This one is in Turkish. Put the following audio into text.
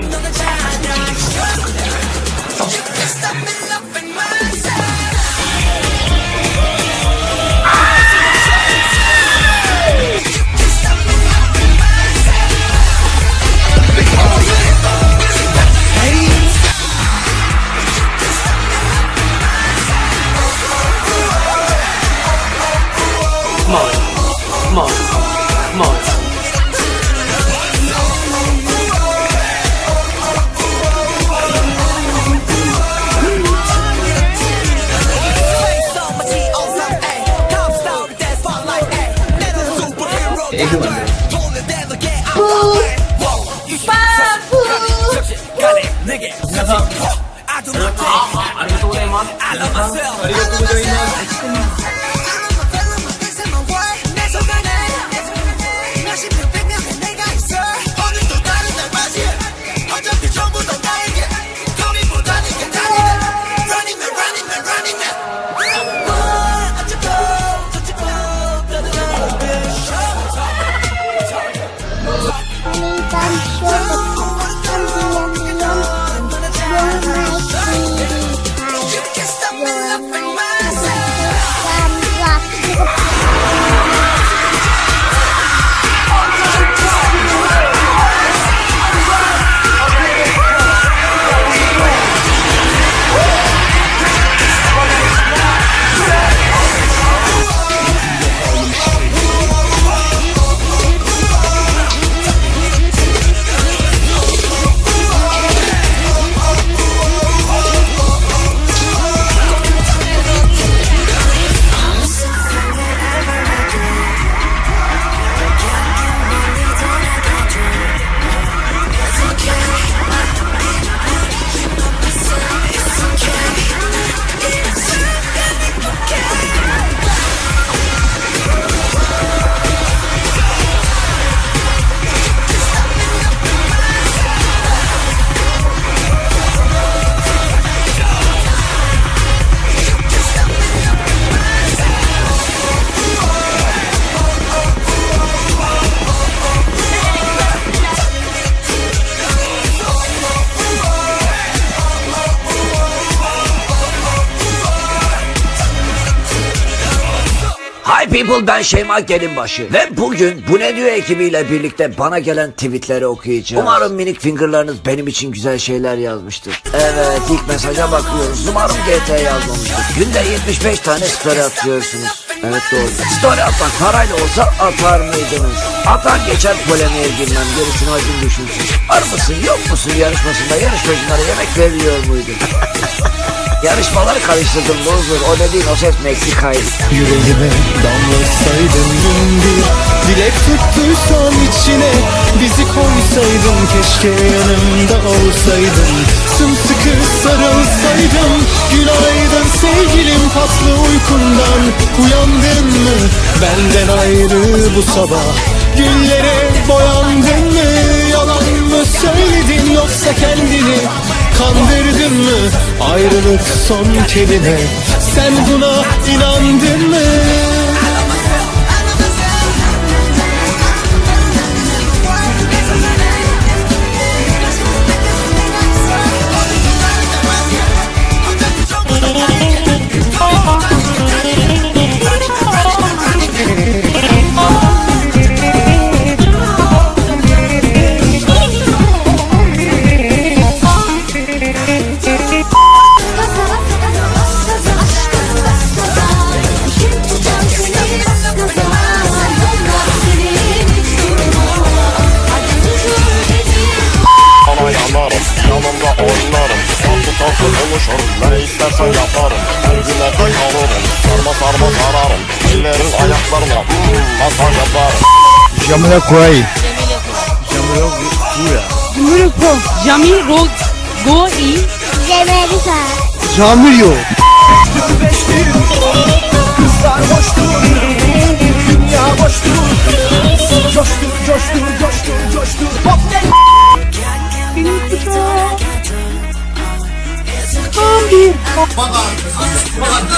你都。 내게 웃어서 I do my thing I love myself Hi people ben Şeyma Gelinbaşı ve bugün Bu Ne Diyor ekibiyle birlikte bana gelen tweetleri okuyacağım. Umarım minik fingerlarınız benim için güzel şeyler yazmıştır. Evet ilk mesaja bakıyoruz. Umarım GT yazmamıştır. Günde 75 tane story atıyorsunuz. Evet doğru. Story atmak parayla olsa atar mıydınız? Atar geçer polemiğe girmem. Gerisini acın düşünsün. Var mısın yok musun yarışmasında yarışmacılara yemek veriyor muydun? Yarışmaları karıştırdım bozdur. O dediğin o ses Meksika'ydı. Yüreğime damlasaydın dün bir Dilek tuttuysan içine Bizi koysaydın. Keşke yanımda olsaydın. Sımsıkı sarılsaydım. Günaydın sevgilim tatlı uykundan Uyandın mı? Benden ayrı bu sabah. Güllere boyandın mı? Yalan mı söyledin yoksa kendini Kandırdın mı ayrılık son kelime Sen buna inandın mı? Konuşurum, ne istersen yaparım. Her günlerde kalırım, sarma sarma sararım. Ellerin ayaklarına, hmm, masaj yaparım. Jamila Kuai Grupo Jami Ro Go i Amerika. 피. 도망가. 도망가.